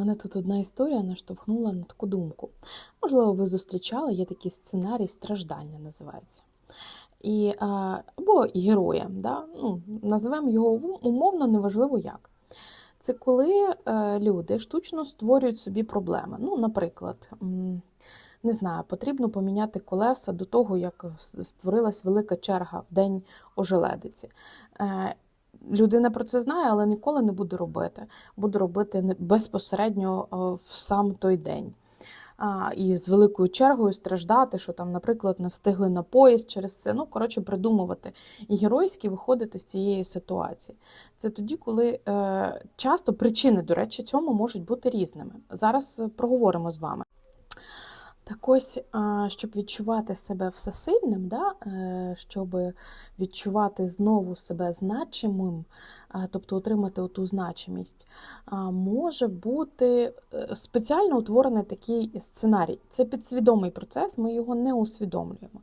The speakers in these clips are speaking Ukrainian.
Мене тут одна історія наштовхнула на таку думку. Можливо, ви зустрічали, є такий сценарій страждання називається. І, або героя, да? ну, називаємо його умовно, неважливо як. Це коли е, люди штучно створюють собі проблеми. Ну, наприклад, не знаю, потрібно поміняти колеса до того, як створилась велика черга в день ожеледиці. Людина про це знає, але ніколи не буде робити. Буде робити безпосередньо е, в сам той день. А, і з великою чергою страждати, що там, наприклад, не встигли на поїзд через це. Ну, коротше, придумувати і геройськи виходити з цієї ситуації. Це тоді, коли е, часто причини, до речі, цьому можуть бути різними. Зараз е, проговоримо з вами. Так ось, щоб відчувати себе всесильним, да, е, щоб відчувати знову себе значимим, тобто отримати ту значимість, може бути е, спеціально утворений такий сценарій. Це підсвідомий процес, ми його не усвідомлюємо.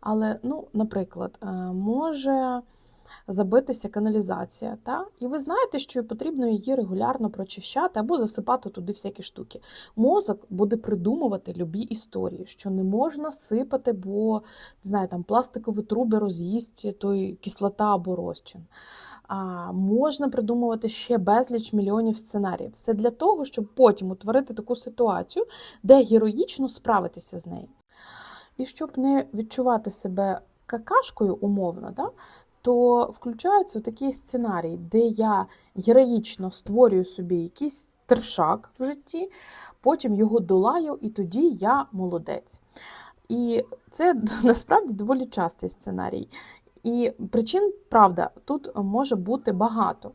Але, ну, наприклад, е, може забитися каналізація, та? і ви знаєте, що потрібно її регулярно прочищати або засипати туди всякі штуки. Мозок буде придумувати любі історії, що не можна сипати, бо не там пластикові труби роз'їсть той кислота або розчин. А, можна придумувати ще безліч мільйонів сценаріїв. Все для того, щоб потім утворити таку ситуацію, де героїчно справитися з нею. І щоб не відчувати себе какашкою умовно, да, то включається такий сценарій, де я героїчно створюю собі якийсь тершак в житті, потім його долаю, і тоді я молодець. І це насправді доволі частий сценарій. І причин, правда, тут може бути багато.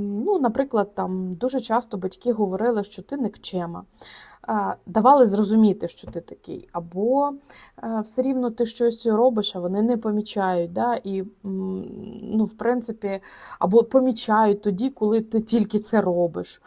Ну, наприклад, там дуже часто батьки говорили, що ти никчема. Давали зрозуміти, що ти такий, або е, все рівно ти щось робиш, а вони не помічають. Да? І, ну, в принципі, або помічають тоді, коли ти тільки це робиш.